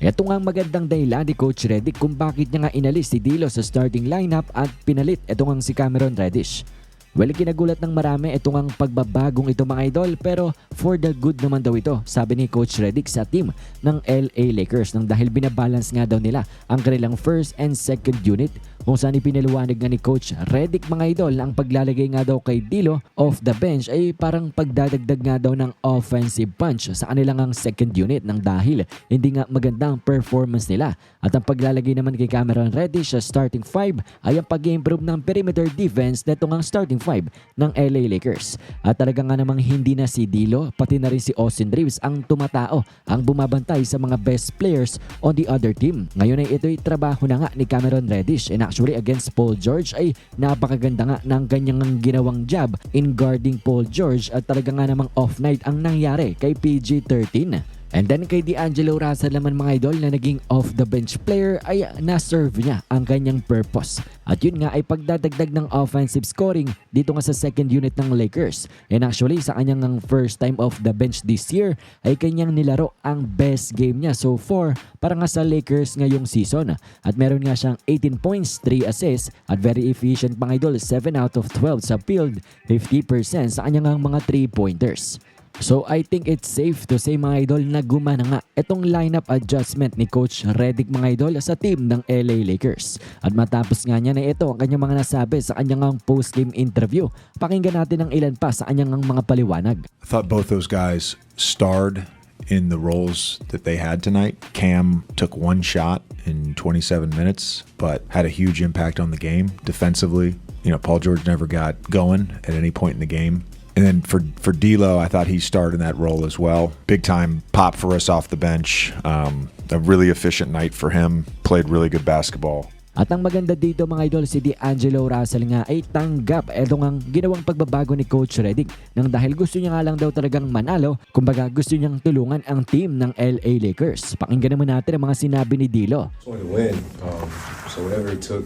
Ito nga ang magandang dahilan ni Coach Reddick kung bakit niya nga inalis si Dilo sa starting lineup at pinalit ito nga si Cameron Reddish. Well, kinagulat ng marami ito nga ang pagbabagong ito mga idol pero for the good naman daw ito sabi ni Coach Reddick sa team ng LA Lakers nang dahil binabalance nga daw nila ang kanilang first and second unit kung saan ipinaliwanag nga ni Coach Reddick mga idol na ang paglalagay nga daw kay Dilo off the bench ay parang pagdadagdag nga daw ng offensive punch sa kanilang ang second unit nang dahil. Hindi nga maganda ang performance nila. At ang paglalagay naman kay Cameron Reddish sa starting five ay ang pag-improve ng perimeter defense na ang starting five ng LA Lakers. At talaga nga namang hindi na si Dilo pati na rin si Austin Reeves ang tumatao ang bumabantay sa mga best players on the other team. Ngayon ay ito'y trabaho na nga ni Cameron Reddish and actually against Paul George ay napakaganda nga ng kanyang ginawang job in guarding Paul George at talaga nga namang off night ang nangyari kay PG-13. And then kay D'Angelo Russell naman mga idol na naging off the bench player ay na-serve niya ang kanyang purpose. At yun nga ay pagdadagdag ng offensive scoring dito nga sa second unit ng Lakers. And actually sa kanyang ang first time off the bench this year ay kanyang nilaro ang best game niya so far para nga sa Lakers ngayong season. At meron nga siyang 18 points, 3 assists at very efficient mga idol 7 out of 12 sa field, 50% sa kanyang ang mga 3 pointers. So I think it's safe to say mga idol na gumana nga itong lineup adjustment ni Coach Redick mga idol sa team ng LA Lakers. At matapos nga niya na ito ang kanyang mga nasabi sa kanyang ang post-game interview. Pakinggan natin ang ilan pa sa kanyang ang mga paliwanag. I thought both those guys starred in the roles that they had tonight. Cam took one shot in 27 minutes, but had a huge impact on the game defensively. You know, Paul George never got going at any point in the game. And then for for D'Lo, I thought he starred in that role as well. Big time pop for us off the bench. Um, a really efficient night for him. Played really good basketball. At ang maganda dito mga idol, si D'Angelo Russell nga ay tanggap itong ang ginawang pagbabago ni Coach Redick nang dahil gusto niya nga lang daw talagang manalo, kumbaga gusto niyang tulungan ang team ng LA Lakers. Pakinggan naman natin ang mga sinabi ni Dilo. just wanted to win. Um, so whatever it took,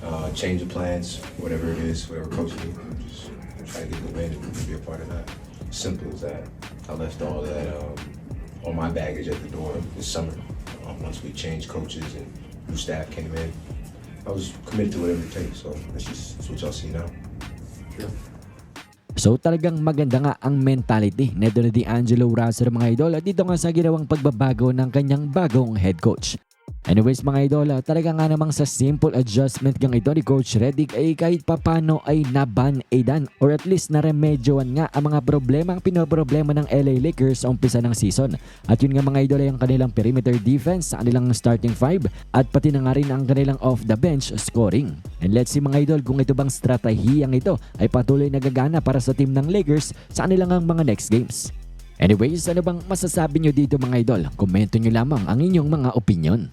uh, change of plans, whatever it is, whatever coach just try to get the win and be a part of that. Simple as that. I left all that um, all my baggage at the door this summer. Um, once we changed coaches and new staff came in, I was committed to whatever it takes. So that's just that's what y'all see now. So talagang maganda nga ang mentality nito ni D'Angelo Russell mga idol at dito nga sa ginawang pagbabago ng kanyang bagong head coach. Anyways mga idol, ah, talaga nga namang sa simple adjustment gang ito ni Coach Reddick ay kahit papano ay naban-aidan or at least naremedyoan nga ang mga problema ang pinoproblema ng LA Lakers sa umpisa ng season. At yun nga mga idol ay ang kanilang perimeter defense sa kanilang starting five at pati na nga rin ang kanilang off the bench scoring. And let's see mga idol kung ito bang stratehiyang ito ay patuloy nagagana para sa team ng Lakers sa kanilang ang mga next games. Anyways, ano bang masasabi nyo dito mga idol? Komento nyo lamang ang inyong mga opinion.